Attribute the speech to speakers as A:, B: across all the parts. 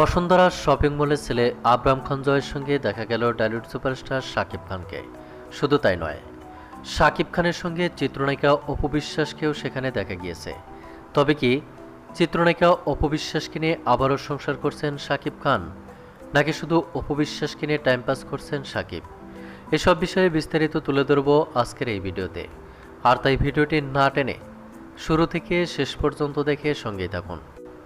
A: Bashundhara shopping মলের ছেলে আবরাম খান জয়ের সঙ্গে দেখা গেল ডালিউড সুপারস্টার শাকিব খানকে। শুধু তাই নয়, শাকিব খানের সঙ্গে চিত্রনায়িকা অপবিশ্বাসকেও সেখানে দেখা গিয়েছে। তবে কি, চিত্রনায়িকা অপবিশ্বাসকে নিয়ে আবারও সংসার করছেন শাকিব খান, নাকি শুধু অপবিশ্বাসকে নিয়ে টাইম পাস করছেন শাকিব? এসব বিষয়ে বিস্তারিত তুলে ধরব আজকের এই ভিডিওতে। আর তাই ভিডিওটি না টেনে শুরু থেকে শেষ পর্যন্ত দেখে সঙ্গেই থাকুন।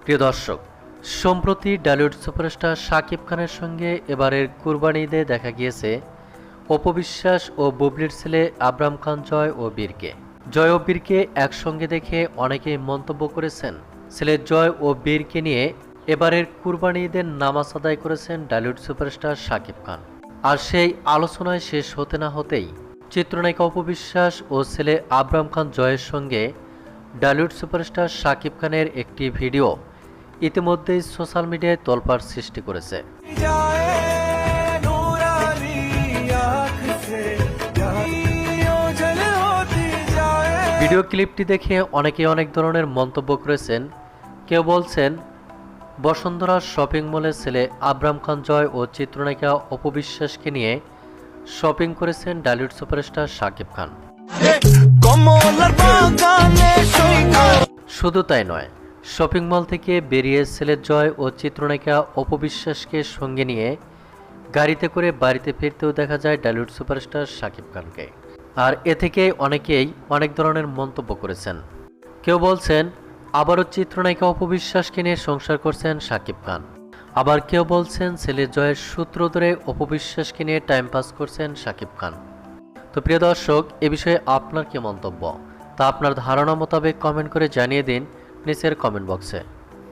A: প্রিয় দর্শক সম্প্রতি ডালিউড সুপারস্টার শাকিব খানের সঙ্গে এবারের কুরবানি ঈদে দেখা গিয়েছে অপবিশ্বাস ও বুবলির ছেলে আবরাম খান জয় ও বীরকে। জয় ও বীরকে একসঙ্গে দেখে অনেকেই মন্তব্য করেছেন। ছেলে জয় ও বীরকে নিয়ে এবারের কুরবানি ঈদের নামাজ আদায় করেছেন ডালিউড সুপারস্টার শাকিব খান। আর সেই আলোচনায় শেষ হতে না হতেই চিত্রনায়িকা অপবিশ্বাস ও ছেলে আবরাম খান জয়ের সঙ্গে ডালিউড সুপারস্টার শাকিব খানের একটি ভিডিও ইতিমধ্যেই সোশ্যাল মিডিয়ায় তোলপাড় সৃষ্টি করেছে। ভিডিও ক্লিপটি দেখে অনেকে অনেক ধরনের মন্তব্য করেছেন। কেউ বলছেন বসুন্ধরা শপিং মলে ছেলে আব্রাম খান জয় ও চিত্রনায়িকা অপবিশ্বাসকে নিয়ে শপিং করেছেন ডালিউড সুপারস্টার শাকিব খান। শুধু তাই নয় শপিং মল থেকে বেরিয়ে ছেলে জয় ও চিত্রনায়িকা অপবিশ্বাসকে সঙ্গে নিয়ে গাড়িতে করে বাড়িতে ফিরতেও দেখা যায় ডালিউড সুপারস্টার শাকিব খানকে। আর এ থেকে অনেকেই অনেক ধরনের মন্তব্য করেছেন। কেউ বলছেন, আবারও চিত্রনায়িকা অপবিশ্বাসকে নিয়ে সংসার করছেন শাকিব খান। আবার কেউ বলছেন ছেলে জয়ের সূত্র ধরে অপবিশ্বাসকে নিয়ে টাইম পাস করছেন শাকিব খান। তো প্রিয় দর্শক, এ বিষয়ে আপনার কি মন্তব্য? তা আপনার ধারণা মোতাবেক কমেন্ট করে জানিয়ে দিন। अपने शेयर कमेंट बॉक्स है।